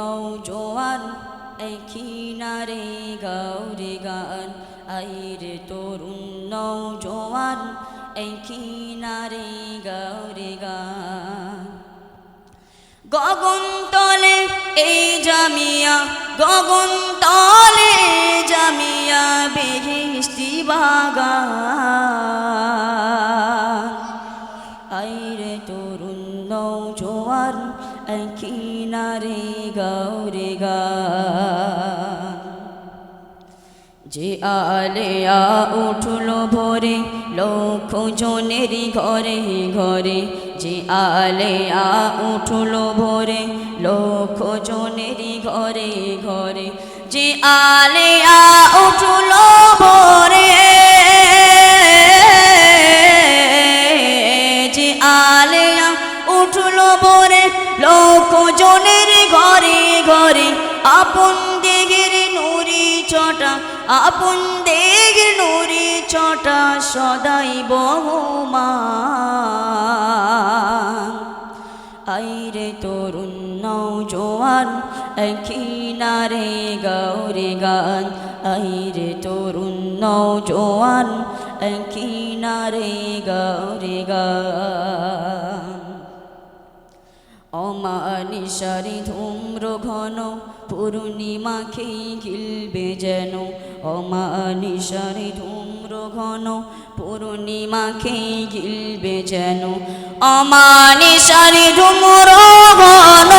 নৌজোয়ান এখিনারে গৌরে গান আইরে তরুণ নৌজোয়ান এখিনারে গৌরে গান গগন তলে এই জামিয়া গগন তলে জামিয়া বেহিস্তি বাগান আইরে তরুণ নৌজোয়ান কিনারে যে আলেয়া উঠল ভোরে, লক্ষ জনেরই ঘরে ঘরে। যে আলেয়া উঠল ভোরে, লক্ষ জনেরই ঘরে ঘরে। যে আলেয়া উঠল ভোরে, যে আলেয়া উঠল ভোরে, লক্ষ জনের ঘরে ঘরে। আপন দেগের চটা, আপন দেগের নুরি চটা, সদাই বহমান। আইরে তরুণ নৌজোয়ান কিনারে গৌরে গান। আইরে তরুণ নৌজোয়ান কিনারে গৌরে গান। অমানিসারি ধূম্র ঘন পূর্ণিমাকে গিলবে যেন। অমানিসারি ধূম্র ঘন পূর্ণিমাকে গিলবে যেন। অমানিসারি ধূম্র ঘন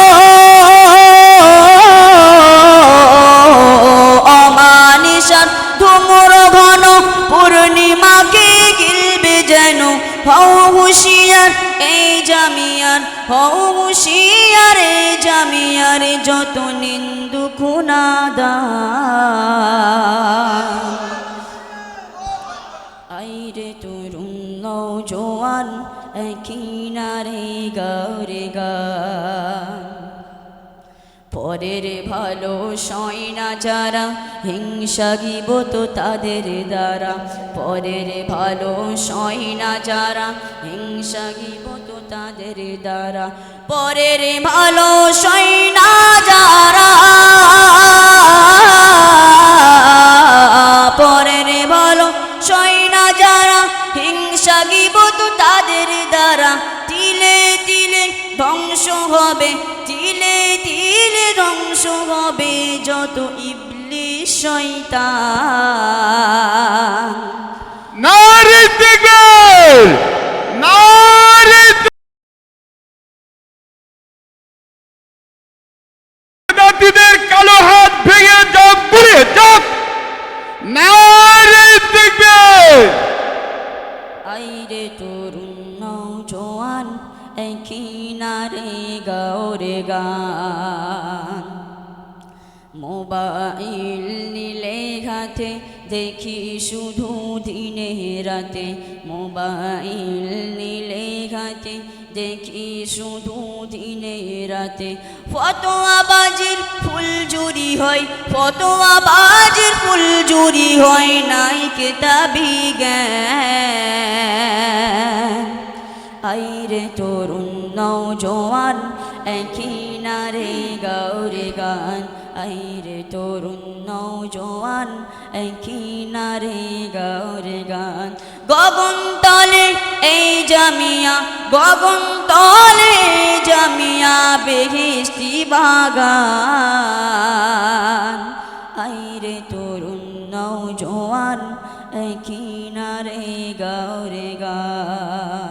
হও হুশিয়ার, এই জামিয়ার, হও হুশিয়ার, এই জামিয়ার যত নিন্দু খুনাদা আইরে তরুণ নৌজোয়ান কিনারে গৌরে গান। পরের ভালো সয়না যারা, হিংসা গিবত তাদের দ্বারা। পরের ভালো সয়না যারা, হিংসা গিবত তাদের দ্বারা। পরের ভালো সয়না যারা ধ্বংস হবে তিলে তিলে ধ্বংস হবে যত ইবলিশ শয়তান। মোবাইল নিলে হাতে, দেখি শুধু দিনে রাতে। মোবাইল নিলে হাতে, দেখি শুধু দিনে রাতে। ফতোয়া বাজির ফুল জুরি হয়, ফতোয়া বাজির ফুল জুরি হয় নাই কেতাবি জ্ঞান। আইরে তরুণ নৌজোয়ান কিনারে গৌরে গান, আইরে তরুণ নৌজোয়ান কিনারে গৌরে গান। গগন তলে এই জামিয়া গগন তলে জামিয়া বেহিস্তি বাগান। আইরে তরুণ নৌজোয়ান কিনারে গৌরে গান।